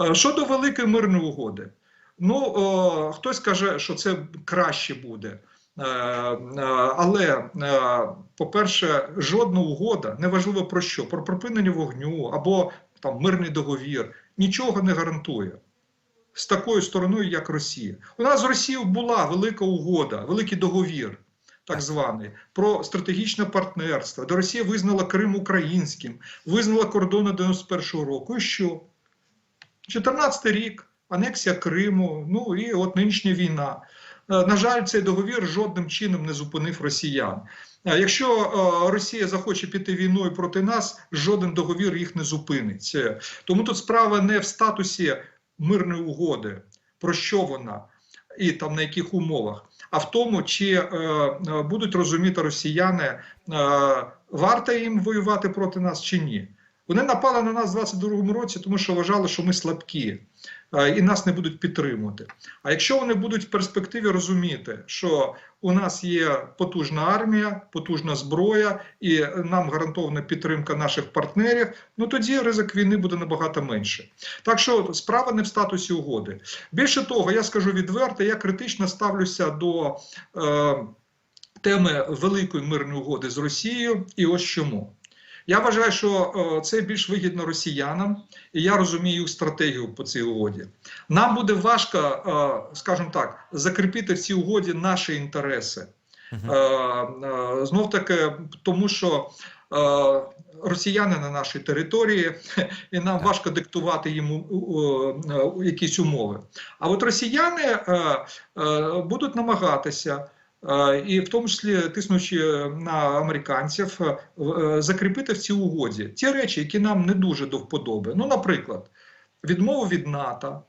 Е, Щодо великої мирної угоди, ну хтось каже, що це краще буде. Е, е, Але, по-перше, жодна угода, неважливо про що, про припинення вогню або там мирний договір, нічого не гарантує з такою стороною, як Росія. У нас з Росією була велика угода, великий договір, так званий, про стратегічне партнерство, де Росія визнала Крим українським, визнала кордони 91-го року. І що? 14 рік, анексія Криму, ну і от нинішня війна. Е, На жаль, цей договір жодним чином не зупинив росіян. Е, Якщо е, Росія захоче піти війною проти нас, жоден договір їх не зупинить. Тому тут справа не в статусі мирної угоди, про що вона і там на яких умовах, а в тому, чи будуть розуміти росіяни, варто їм воювати проти нас чи ні. Вони напали на нас у 22-му році, тому що вважали, що ми слабкі е, і нас не будуть підтримувати. А якщо вони будуть в перспективі розуміти, що у нас є потужна армія, потужна зброя, і нам гарантована підтримка наших партнерів, ну тоді ризик війни буде набагато менше. Так що справа не в статусі угоди. Більше того, я скажу відверто, я критично ставлюся до е, теми великої мирної угоди з Росією, і ось чому. Я вважаю, що е, це більш вигідно росіянам, і я розумію стратегію по цій угоді. Нам буде важко, е, скажімо так, закріпити в цій угоді наші інтереси. Мгм. Е, Знов таки, тому що росіяни на нашій території, і нам важко диктувати їм якісь умови. А от росіяни будуть намагатися. Е, І в тому числі тиснучи на американців, е, закріпити в цій угоді ті речі, які нам не дуже до вподоби. Ну, наприклад, відмову від НАТО,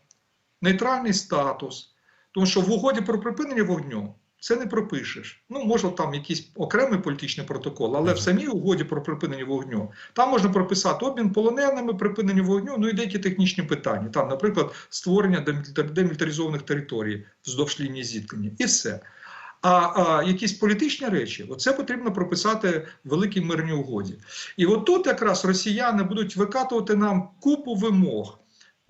нейтральний статус, тому що в угоді про припинення вогню це не пропишеш. Ну, може, там якийсь окремий політичний протокол, але в самій угоді про припинення вогню там можна прописати обмін полоненими, припинення вогню, ну і деякі технічні питання. Там, наприклад, створення демілітар- демілітаризованих територій вздовж лінії зіткнення, і все. А, а якісь політичні речі, оце потрібно прописати в великій мирній угоді. І от тут якраз росіяни будуть викатувати нам купу вимог.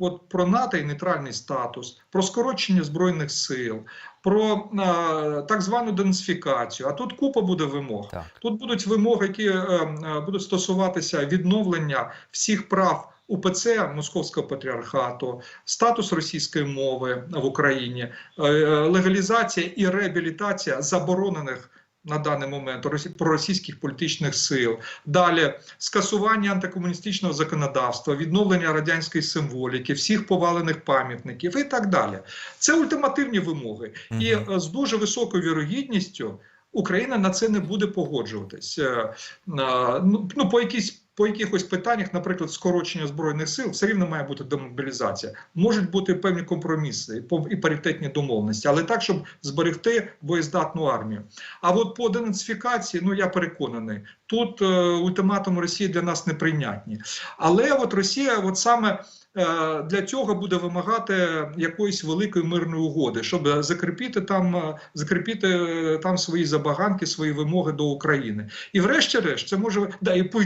От про НАТО і нейтральний статус, про скорочення збройних сил, про а, так звану денацифікацію. А тут купа буде вимог. Так. Тут будуть вимоги, які е, е, будуть стосуватися відновлення всіх прав УПЦ Московського патріархату, статус російської мови в Україні, е, легалізація і реабілітація заборонених. На даний момент проросійських політичних сил, далі скасування антикомуністичного законодавства, відновлення радянської символіки, всіх повалених пам'ятників і так далі. Це ультимативні вимоги, і е, з дуже високою вірогідністю Україна на це не буде погоджуватись. Е, Ну, ну по якісь. По якихось питаннях, наприклад, скорочення збройних сил, все рівно має бути демобілізація. Можуть бути певні компроміси і паритетні домовленості, але так, щоб зберегти боєздатну армію. А от по денацифікації, ну я переконаний, тут е, ультиматум Росії для нас неприйнятні. Але от Росія, от саме е, для цього буде вимагати якоїсь великої мирної угоди, щоб закріпити там, е, закріпити е, там свої забаганки, свої вимоги до України. І врешті-решт, це може да і по,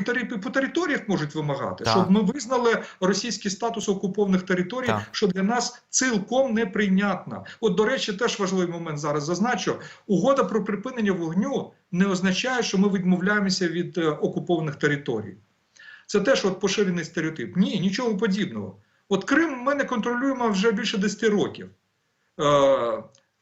територіях можуть вимагати, Так. щоб ми визнали російський статус окупованих територій, Так. що для нас цілком неприйнятна. От, до речі, теж важливий момент зараз зазначу: угода про припинення вогню не означає, що ми відмовляємося від е, окупованих територій. Це теж от поширений стереотип. Ні, нічого подібного. От Крим ми не контролюємо вже більше 10 років. Е,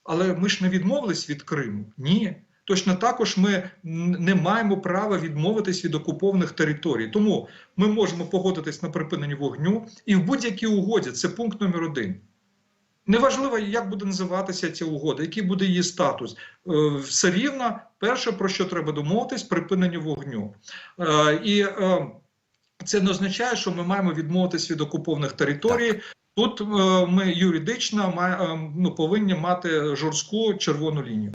але ми ж не відмовились від Криму. Ні. Точно також ми не маємо права відмовитись від окупованих територій. Тому ми можемо погодитись на припинення вогню і в будь-якій угоді це пункт номер один. Неважливо, як буде називатися ця угода, який буде її статус. Е, Все рівно, перше, про що треба домовитись, припинення вогню. Е, І е, це не означає, що ми маємо відмовитись від окупованих територій. Тут ми юридично ну, повинні мати жорстку червону лінію.